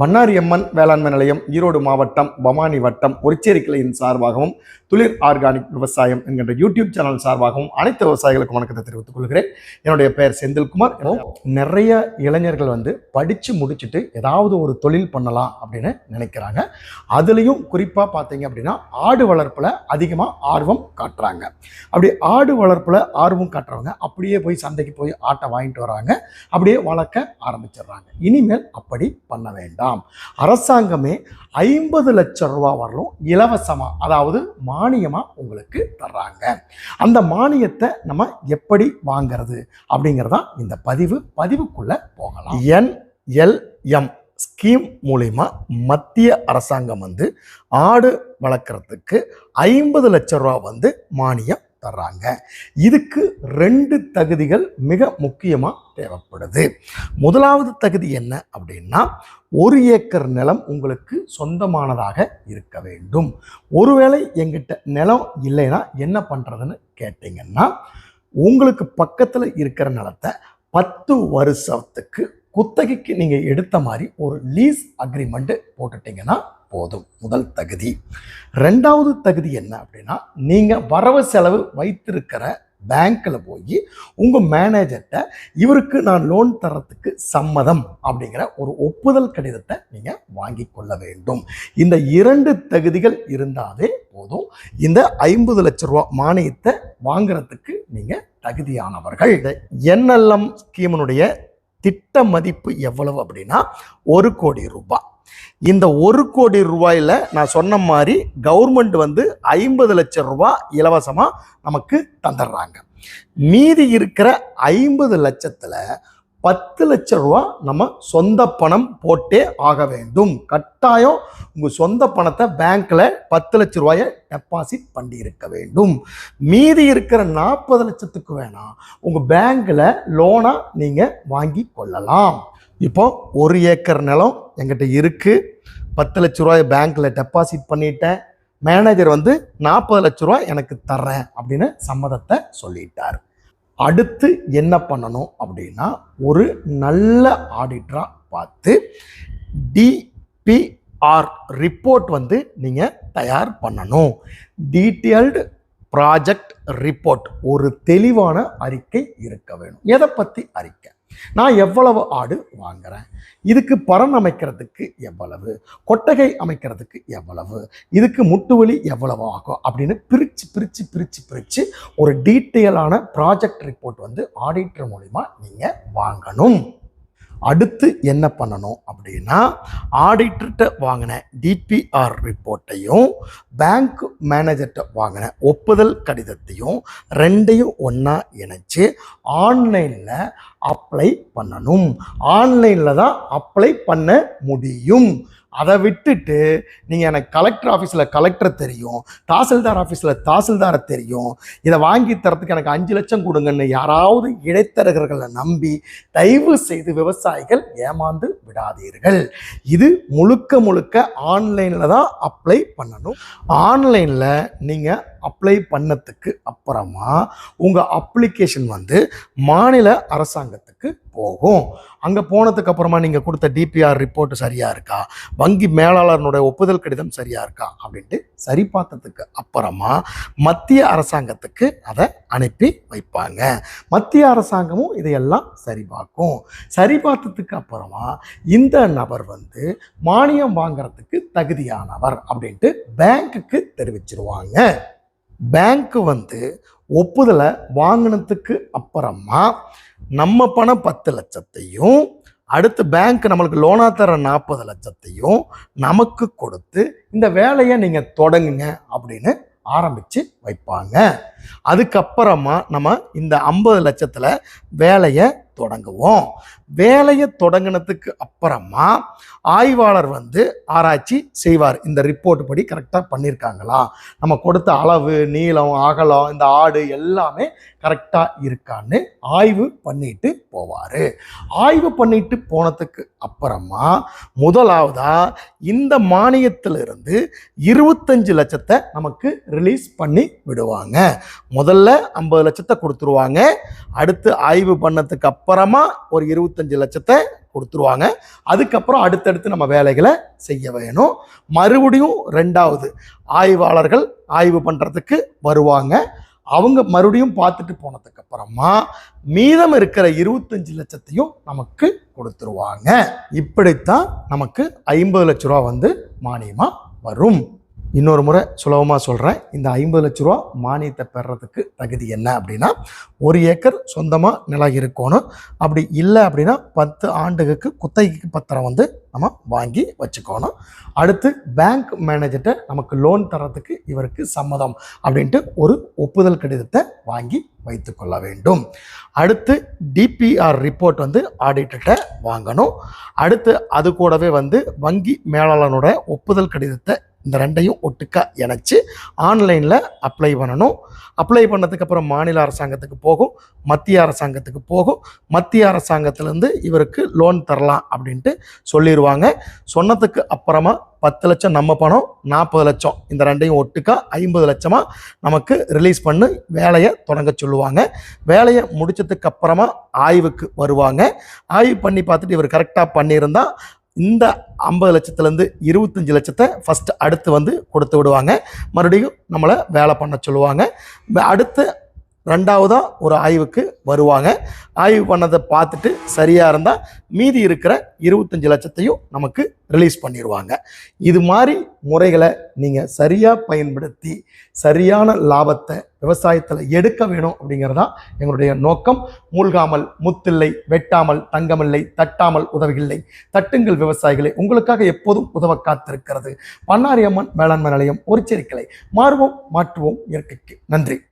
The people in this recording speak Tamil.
பண்ணாரி அம்மன் வேளாண்மை நிலையம் ஈரோடு மாவட்டம் பவானி வட்டம் ஒரிச்சேரி கிளையின் சார்பாகவும் துளிர் ஆர்கானிக் விவசாயம் என்கின்ற யூடியூப் சேனல் சார்பாகவும் அனைத்து விவசாயிகளுக்கும் வணக்கத்தை தெரிவித்துக் கொள்கிறேன். என்னுடைய பெயர் செந்தில்குமார். நிறைய இளைஞர்கள் வந்து படித்து முடிச்சுட்டு ஏதாவது ஒரு தொழில் பண்ணலாம் அப்படின்னு நினைக்கிறாங்க. அதுலேயும் குறிப்பாக பார்த்தீங்க அப்படின்னா ஆடு வளர்ப்பில் அதிகமாக ஆர்வம் காட்டுறாங்க. அப்படி ஆடு வளர்ப்பில் ஆர்வம் காட்டுறவங்க அப்படியே போய் சந்தைக்கு போய் ஆட்டை வாங்கிட்டு வராங்க. அப்படியே வளர்க்க ஆரம்பிச்சிடுறாங்க. இனிமேல் அப்படி பண்ண வேண்டாம். அரசாங்கமே ஐம்பது லட்சம் ரூபா வரலும் இலவசமாக அதாவது மானியமாக உங்களுக்கு தர்றாங்க. அந்த மானியத்தை நம்ம எப்படி வாங்கிறது அப்படிங்கிறதான் இந்த பதிவு பதிவுக்குள்ளே போகலாம். என்எல்எம் ஸ்கீம் மூலிமா மத்திய அரசாங்கம் வந்து ஆடு வளர்க்குறதுக்கு ஐம்பது லட்ச ரூபா வந்து மானியம் தர்றாங்க. இதுக்கு ரெண்டு தகுதிகள் மிக முக்கியமாக தேவைப்படுது. முதலாவது தகுதி என்ன அப்படின்னா ஒரு ஏக்கர் நிலம் உங்களுக்கு சொந்தமானதாக இருக்க வேண்டும். ஒருவேளை எங்கிட்ட நிலம் இல்லைன்னா என்ன பண்ணுறதுன்னு கேட்டிங்கன்னா உங்களுக்கு பக்கத்தில் இருக்கிற நிலத்தை பத்து வருஷத்துக்கு குத்தகைக்கு நீங்கள் எடுத்த மாதிரி ஒரு லீஸ் அக்ரிமெண்ட்டு போட்டுட்டிங்கன்னா போதும். முதல் தகுதி. ரெண்டாவது தகுதி என்ன அப்படின்னா நீங்கள் வரவு செலவு வைத்திருக்கிற பேங்க்கில் போய் உங்கள் மேனேஜர்கிட்ட இவருக்கு நான் லோன் தரத்துக்கு சம்மதம் அப்படிங்கிற ஒரு ஒப்புதல் கடிதத்தை நீங்கள் வாங்கி கொள்ள வேண்டும். இந்த இரண்டு தகுதிகள் இருந்தாலே போதும். இந்த ஐம்பது லட்ச ரூபா மானியத்தை வாங்குறதுக்கு நீங்கள் தகுதியானவர்கள். இந்த என்எல்எம் ஸ்கீமினுடைய திட்ட மதிப்பு எவ்வளவு அப்படின்னா ஒரு கோடி ரூபாய். இந்த ஒரு கோடி ரூபாயில் நான் சொன்ன மாதிரி கவர்மெண்ட் வந்து ஐம்பது லட்சம் ரூபாய் இலவசமாக நமக்கு தந்துடுறாங்க. மீதி இருக்கிற ஐம்பது லட்சத்தில் பத்து லட்ச ரூபா நம்ம சொந்த பணம் போட்டே ஆக வேண்டும். கட்டாயம் உங்கள் சொந்த பணத்தை பேங்க்கில் பத்து லட்ச ரூபாயை டெபாசிட் பண்ணி இருக்க வேண்டும். மீதி இருக்கிற நாற்பது லட்சத்துக்கு வேணாம் உங்கள் பேங்க்கில் லோனாக நீங்கள் வாங்கி கொள்ளலாம். இப்போ ஒரு ஏக்கர் நிலம் எங்கிட்ட இருக்குது பத்து லட்ச ரூபாய் பேங்க்கில் டெபாசிட் பண்ணிட்டேன். மேனேஜர் வந்து நாற்பது லட்ச ரூபா எனக்கு தர்றேன் அப்படின்னு சம்மதத்தை சொல்லிட்டார். அடுத்து என்ன பண்ணணும் அப்படின்னா ஒரு நல்ல ஆடிட்டராக பார்த்து டிபிஆர் ரிப்போர்ட் வந்து நீங்கள் தயார் பண்ணணும். டீட்டெயில்டு ப்ராஜெக்ட் ரிப்போர்ட் ஒரு தெளிவான அறிக்கை இருக்க வேணும். எதை பற்றி அறிக்கை? நான் எவ்வளவு ஆடு வாங்குறேன்? இதுக்கு பரன் அமைக்கிறதுக்கு எவ்வளவு? கொட்டகை அமைக்கிறதுக்கு எவ்வளவு? இதுக்கு முட்டுவலி எவ்வளவு ஆகும்? அப்படின்னு பிரித்து பிரித்து பிரித்து பிரித்து ஒரு டீட்டெயிலான ப்ராஜெக்ட் ரிப்போர்ட் வந்து ஆடிட்டர் மூலிமா நீங்கள் வாங்கணும். அடுத்து என்ன பண்ணணும் அப்படின்னா ஆடிட்டர்கிட்ட வாங்கின டிபிஆர் ரிப்போர்ட்டையும் பேங்க் மேனேஜர்கிட்ட வாங்கின ஒப்புதல் கடிதத்தையும் ரெண்டையும் ஒன்றா இணைச்சு ஆன்லைனில் அப்ளை பண்ணணும். ஆன்லைனில் தான் அப்ளை பண்ண முடியும். அதை விட்டுட்டு நீங்கள் எனக்கு கலெக்டர் ஆஃபீஸில் கலெக்டர் தெரியும் தாசில்தார் ஆஃபீஸில் தாசில்தாரை தெரியும். இதை வாங்கி தரத்துக்கு எனக்கு அஞ்சு லட்சம் கொடுங்கன்னு யாராவது இடைத்தரகர்களை நம்பி தயவு செய்து விவசாயிகள் ஏமாந்து விடாதீர்கள். இது முழுக்க முழுக்க ஆன்லைனில் தான் அப்ளை பண்ணணும். ஆன்லைனில் நீங்கள் அப்ளை பண்ணத்துக்கு அப்புறமா உங்கள் அப்ளிகேஷன் வந்து மாநில அரசாங்கத்துக்கு போகும். அங்கே போனதுக்கு அப்புறமா நீங்கள் கொடுத்த டிபிஆர் ரிப்போர்ட் சரியாக இருக்கா? வங்கி மேலாளர்னுடைய ஒப்புதல் கடிதம் சரியாக இருக்கா? அப்படின்ட்டு சரி பார்த்ததுக்கு அப்புறமா மத்திய அரசாங்கத்துக்கு அதை அனுப்பி வைப்பாங்க. மத்திய அரசாங்கமும் இதையெல்லாம் சரி பார்க்கும் சரி பார்த்ததுக்கு அப்புறமா இந்த நபர் வந்து மானியம் வாங்குறதுக்கு தகுதியானவர் அப்படின்ட்டு பேங்க்குக்கு தெரிவிச்சிருவாங்க. பேங்க்கு வந்து ஒப்புதலை வாங்கினதுக்கு அப்புறமா நம்ம பணம் பத்து லட்சத்தையும் அடுத்து பேங்க் நம்மளுக்கு லோனா தர நாற்பது லட்சத்தையும் நமக்கு கொடுத்து இந்த வேலையை நீங்கள் தொடங்குங்க அப்படின்னு ஆரம்பித்து வைப்பாங்க. அதுக்கப்புறமா நம்ம இந்த ஐம்பது லட்சத்தில் வேலையை தொடங்குவோம். வேலையை தொடங்கினதுக்கு அப்புறமா ஆய்வாளர் வந்து ஆராய்ச்சி செய்வார். இந்த ரிப்போர்ட் படி கரெக்டாக பண்ணியிருக்காங்களா நம்ம கொடுத்த அளவு நீளம் அகலம் இந்த ஆடு எல்லாமே கரெக்டாக இருக்கான்னு ஆய்வு பண்ணிட்டு போவார். ஆய்வு பண்ணிட்டு போனதுக்கு அப்புறமா முதலாவதாக இந்த மானியத்திலிருந்து இருபத்தஞ்சு லட்சத்தை நமக்கு ரிலீஸ் பண்ணி விடுவாங்க. முதல்ல ஐம்பது லட்சத்தை கொடுத்துருவாங்க. அடுத்து ஆய்வு பண்ணதுக்கு அப்புறமா ஒரு இருபத்தஞ்சு லட்சத்தை கொடுத்துருவாங்க. அதுக்கப்புறம் அடுத்தடுத்து நம்ம வேலைகளை செய்ய வேணும். மறுபடியும் ரெண்டாவது ஆய்வாளர்கள் ஆய்வு பண்ணுறதுக்கு வருவாங்க. அவங்க மறுபடியும் பார்த்துட்டு போனதுக்கு அப்புறமா மீதம் இருக்கிற இருபத்தஞ்சு லட்சத்தையும் நமக்கு கொடுத்துருவாங்க. இப்படித்தான் நமக்கு ஐம்பது லட்ச ரூபா வந்து மானியமாக வரும். இன்னொரு முறை சுலபமாக சொல்கிறேன் இந்த ஐம்பது லட்ச ரூபா மானியத்தை பெறதுக்கு தகுதி என்ன அப்படின்னா ஒரு ஏக்கர் சொந்தமாக நிலம் இருக்கணும். அப்படி இல்லை அப்படின்னா பத்து ஆண்டுகளுக்கு குத்தகைக்கு பத்திரம் வந்து நம்ம வாங்கி வச்சுக்கணும். அடுத்து பேங்க் மேனேஜர்கிட்ட நமக்கு லோன் தரத்துக்கு இவருக்கு சம்மதம் அப்படின்ட்டு ஒரு ஒப்புதல் கடிதத்தை வாங்கி வைத்துக்கொள்ள வேண்டும். அடுத்து டிபிஆர் ரிப்போர்ட் வந்து ஆடிட்டர்கிட்ட வாங்கணும். அடுத்து அது கூடவே வந்து வங்கி மேலாளனோட ஒப்புதல் கடிதத்தை இந்த ரெண்டையும் ஒட்டுக்கா இணைச்சி ஆன்லைனில் அப்ளை பண்ணணும். அப்ளை பண்ணதுக்கப்புறம் மாநில அரசாங்கத்துக்கு போகும் மத்திய அரசாங்கத்துக்கு போகும். மத்திய அரசாங்கத்திலேருந்து இவருக்கு லோன் தரலாம் அப்படின்ட்டு சொல்லிடுவாங்க சொன்னதுக்கு அப்புறமா பத்து லட்சம் நம்ம பணம் நாற்பது லட்சம். இந்த ரெண்டையும் ஒட்டுக்கா ஐம்பது லட்சமாக நமக்கு ரிலீஸ் பண்ணி வேலையை தொடங்க சொல்லுவாங்க. வேலையை முடிச்சதுக்கு அப்புறமா ஆய்வுக்கு வருவாங்க. ஆய்வு பண்ணி பார்த்துட்டு இவர் கரெக்டாக பண்ணியிருந்தா இந்த ஐம்பது லட்சத்துலேருந்து இருபத்தஞ்சி லட்சத்தை ஃபஸ்ட்டு அடுத்து வந்து கொடுத்து விடுவாங்க. மறுபடியும் நம்மளை வேலை பண்ண சொல்லுவாங்க. அடுத்த அடுத்து ரெண்டாவதாக ஒரு ஆய்வுக்கு வருவாங்க. ஆய்வு பண்ணதை பார்த்துட்டு சரியாக இருந்தால் மீதி இருக்கிற இருபத்தஞ்சி லட்சத்தையும் நமக்கு ரிலீஸ் பண்ணிடுவாங்க. இது மாதிரி முறைகளை நீங்கள் சரியாக பயன்படுத்தி சரியான லாபத்தை விவசாயத்தில் எடுக்க வேணும் அப்படிங்கிறதா எங்களுடைய நோக்கம். மூழ்காமல் முத்தில்லை வெட்டாமல் தங்கமில்லை தட்டாமல் உதவியில்லை தட்டுங்கள் விவசாயிகளை உங்களுக்காக எப்போதும் உதவ காத்திருக்கிறது. பண்ணாரியம்மன் வேளாண்மை நிலையம் ஒரு மாறுவோம் மாற்றுவோம் இயற்கைக்கு. நன்றி.